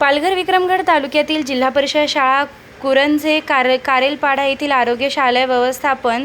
पालघर विक्रमगड तालुक्यातील जिल्हा परिषद शाळा कुरंजे कार कारेलपाडा येथील आरोग्य शालेय व्यवस्थापन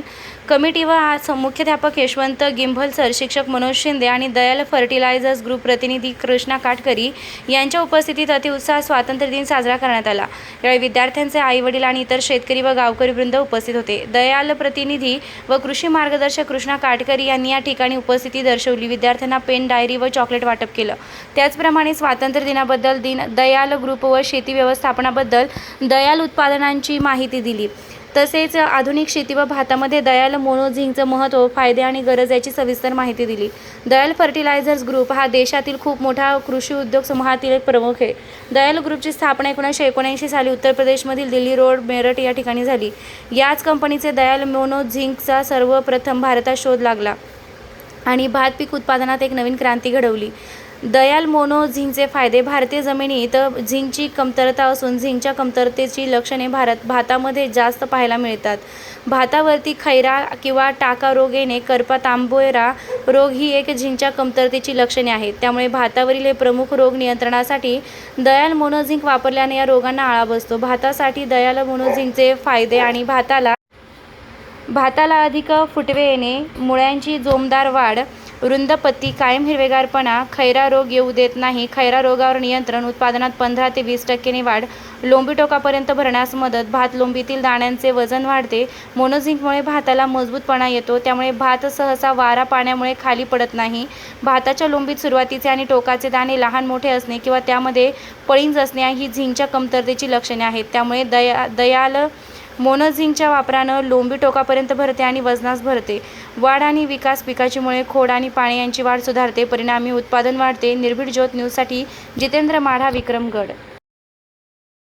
कमिटी व आज मुख्याध्यापक यशवंत गिंभल सर शिक्षक मनोज शिंदे आणि दयाल फर्टिलायझर्स ग्रुप प्रतिनिधी कृष्णा काटकरी यांच्या उपस्थितीत अतिउत्साह स्वातंत्र्य दिन साजरा करण्यात आला. यावेळी विद्यार्थ्यांचे आईवडील आणि इतर शेतकरी व गावकरी वृंद उपस्थित होते. दयाल प्रतिनिधी व कृषी मार्गदर्शक कृष्णा काटकरी यांनी या ठिकाणी उपस्थिती दर्शवली. विद्यार्थ्यांना पेन डायरी व चॉकलेट वाटप केलं. त्याचप्रमाणे स्वातंत्र्य दिनाबद्दल दिन दयाल ग्रुप व शेती व्यवस्थापनाबद्दल दयाल उत्पादनांची माहिती दिली. तसेच आधुनिक शेती व भातामध्ये दयाल मोनोझिंकचं महत्त्व फायदे आणि गरज याची सविस्तर माहिती दिली. दयाल फर्टिलायझर्स ग्रुप हा देशातील खूप मोठा कृषी उद्योग समूहातील एक प्रमुख आहे. दयाल ग्रुपची स्थापना एकोणीसशे एकोणऐंशी साली उत्तर प्रदेशमधील दिल्ली रोड मेरठ या ठिकाणी झाली. याच कंपनीचे दयाल मोनोझिंकचा सर्वप्रथम भारतात शोध लागला आणि भात पीक उत्पादनात एक नवीन क्रांती घडवली. दयाल मोनो झिंकचे फायदे. भारतीय जमिनीत झिंकची कमतरता असून झिंकच्या कमतरतेची लक्षणे भारत भातामध्ये जास्त पाहायला मिळतात. भातावरती खैरा किंवा टाका रोग येणे करपा तांबोयरा रोग ही एक झिंकच्या कमतरतेची लक्षणे आहेत. त्यामुळे भातावरील हे प्रमुख रोग नियंत्रणासाठी दयाल मोनोझिंक वापरल्याने या रोगांना आळा बसतो. भातासाठी दयाल मोनोझिंकचे फायदे आणि भाताला भाताला अधिक फुटवे येणे मुळ्यांची जोमदार वाढ रुंद कायम हिरवेगारपणा खैरा रोग येऊ देत नाही. खैरा रोगावर नियंत्रण उत्पादनात पंधरा ते वीस टक्क्यांनी वाढ. लोंबी टोकापर्यंत भरण्यास मदत. भात लोंबीतील दाण्यांचे वजन वाढते. मोनोझिंकमुळे भाताला मजबूतपणा येतो. त्यामुळे भात सहसा वारा पाण्यामुळे खाली पडत नाही. भाताच्या लोंबीत सुरुवातीचे आणि टोकाचे दाणे लहान मोठे असणे किंवा त्यामध्ये पळींज असणे ही झिंकच्या कमतरतेची लक्षणे आहेत. त्यामुळे दया दयाल मोनोझिंकच्या वापरानं लोंबी टोकापर्यंत भरते आणि वजनास भरते. वाढ आणि विकास पिकाचीमुळे खोड आणि पाणी यांची वाढ सुधारते. परिणामी उत्पादन वाढते. निर्भीड ज्योत न्यूजसाठी जितेंद्र माढा विक्रमगड.